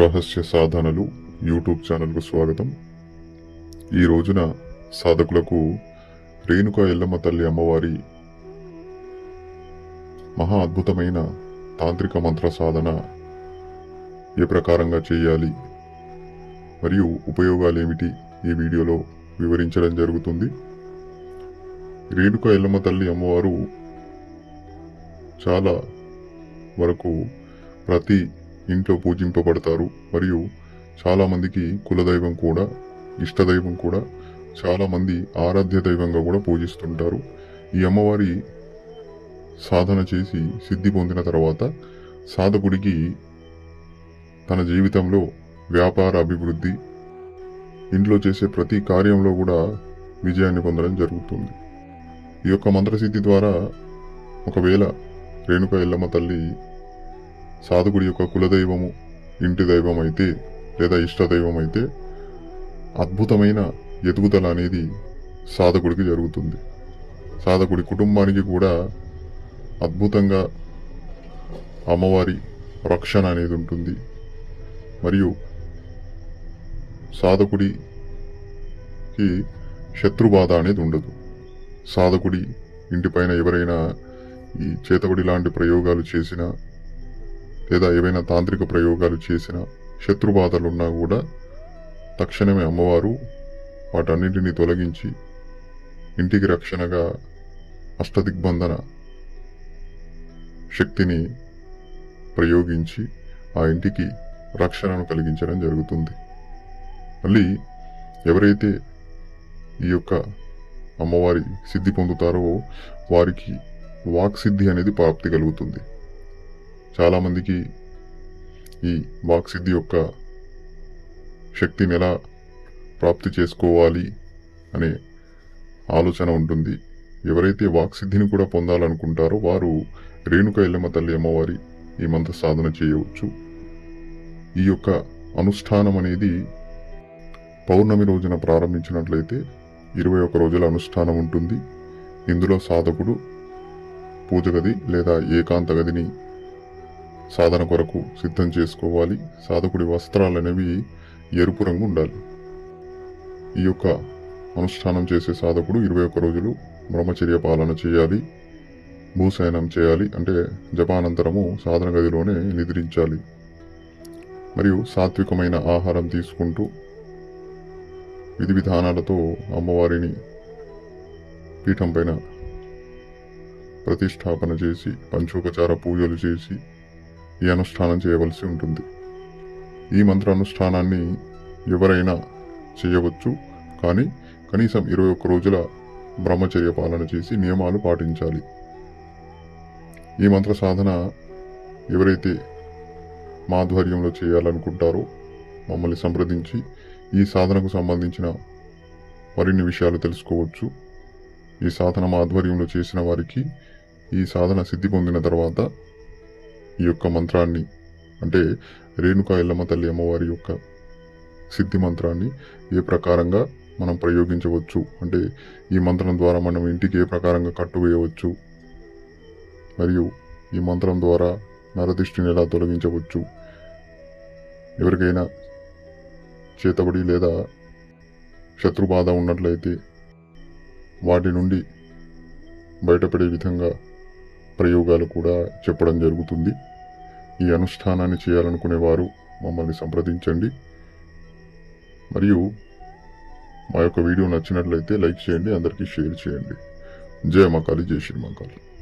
రహస్య సాధనలు యూట్యూబ్ ఛానల్కు స్వాగతం. ఈ రోజున సాధకులకు రేణుక ఎల్లమ్మ తల్లి అమ్మవారి మహా అద్భుతమైన తాంత్రిక మంత్ర సాధన ఏ ప్రకారంగా చేయాలి మరియు ఉపయోగాలు ఏమిటి ఈ వీడియోలో వివరించడం జరుగుతుంది. రేణుక ఎల్లమ్మ తల్లి అమ్మవారు చాలా వరకు ప్రతి ఇంట్లో పూజింపబడతారు. మరియు చాలామందికి కులదైవం కూడా ఇష్టదైవం కూడా చాలామంది ఆరాధ్య దైవంగా కూడా పూజిస్తుంటారు. ఈ అమ్మవారి సాధన చేసి సిద్ధి పొందిన తర్వాత సాధకుడికి తన జీవితంలో వ్యాపార అభివృద్ధి ఇంట్లో చేసే ప్రతి కార్యంలో కూడా విజయాన్ని పొందడం జరుగుతుంది. ఈ యొక్క మంత్రసిద్ధి ద్వారా ఒకవేళ రేణుక ఎల్లమ్మ తల్లి సాధకుడి యొక్క కులదైవము ఇంటి దైవం అయితే లేదా ఇష్ట దైవం అయితే అద్భుతమైన ఎదుగుదల అనేది సాధకుడికి జరుగుతుంది. సాధకుడి కుటుంబానికి కూడా అద్భుతంగా అమ్మవారి రక్షణ అనేది ఉంటుంది. మరియు సాధకుడికి శత్రుబాధ అనేది ఉండదు. సాధకుడి ఇంటిపైన ఎవరైనా ఈ చేతబడి లాంటి ప్రయోగాలు చేసినా లేదా ఏవైనా తాంత్రిక ప్రయోగాలు చేసిన శత్రుబాధలున్నా కూడా తక్షణమే అమ్మవారు వాటన్నింటినీ తొలగించి ఇంటికి రక్షణగా అష్టదిగ్బంధన శక్తిని ప్రయోగించి ఆ ఇంటికి రక్షణను కలిగించడం జరుగుతుంది. మళ్ళీ ఎవరైతే ఈ యొక్క అమ్మవారి సిద్ధి పొందుతారో వారికి వాక్ సిద్ధి అనేది ప్రాప్తి కలుగుతుంది. చాలామందికి ఈ వాక్ సిద్ధి యొక్క శక్తిని ఎలా ప్రాప్తి చేసుకోవాలి అనే ఆలోచన ఉంటుంది. ఎవరైతే వాక్ సిద్ధిని కూడా పొందాలనుకుంటారో వారు రేణుక ఎల్లమ్మ తల్లి అమ్మవారి ఈ మంత్ర సాధన చేయవచ్చు. ఈ యొక్క అనుష్ఠానం అనేది పౌర్ణమి రోజున ప్రారంభించినట్లయితే ఇరవై ఒక రోజుల అనుష్ఠానం ఉంటుంది. ఇందులో సాధకుడు పూజ గది లేదా ఏకాంత గదిని సాధన కొరకు సిద్ధం చేసుకోవాలి. సాధకుడి వస్త్రాలు అనేవి ఎరుపు రంగు ఉండాలి. ఈ యొక్క అనుష్ఠానం చేసే సాధకుడు ఇరవై ఒక్క రోజులు బ్రహ్మచర్య పాలన చేయాలి. భూశయనం చేయాలి. అంటే జపానంతరము సాధన గదిలోనే నిద్రించాలి. మరియు సాత్వికమైన ఆహారం తీసుకుంటూ విధి విధానాలతో అమ్మవారిని పీఠం పైన ప్రతిష్టాపన చేసి పంచోపచార పూజలు చేసి ఈ అనుష్ఠానం చేయవలసి ఉంటుంది. ఈ మంత్ర అనుష్ఠానాన్ని ఎవరైనా చేయవచ్చు. కానీ కనీసం ఇరవై ఒక్క రోజుల బ్రహ్మచర్య పాలన చేసి నియమాలు పాటించాలి. ఈ మంత్ర సాధన ఎవరైతే మాధ్వర్యంలో చేయాలనుకుంటారో మమ్మల్ని సంప్రదించి ఈ సాధనకు సంబంధించిన మరిన్ని విషయాలు తెలుసుకోవచ్చు. ఈ సాధన మా ఆధ్వర్యంలో చేసిన వారికి ఈ సాధన సిద్ధి పొందిన తర్వాత ఈ యొక్క మంత్రాన్ని అంటే రేణుకా ఎల్లమ్మ తల్లి అమ్మవారి యొక్క సిద్ధి మంత్రాన్ని ఏ ప్రకారంగా మనం ప్రయోగించవచ్చు? అంటే ఈ మంత్రం ద్వారా మనం ఇంటికి ఏ ప్రకారంగా కట్టువేయవచ్చు? మరియు ఈ మంత్రం ద్వారా నరదిష్టిని ఎలా తొలగించవచ్చు? ఎవరికైనా చేతబడి లేదా శత్రుబాధ ఉన్నట్లయితే వాటి నుండి బయటపడే విధంగా ప్రయోగాలు కూడా చెప్పడం జరుగుతుంది. ఈ అనుష్ఠానాన్ని చేయాలనుకునే వారు మమ్మల్ని సంప్రదించండి. మరియు మా యొక్క వీడియో నచ్చినట్లయితే లైక్ చేయండి అందరికీ షేర్ చేయండి. జయ మకాలి జై శ్రీ మకాలి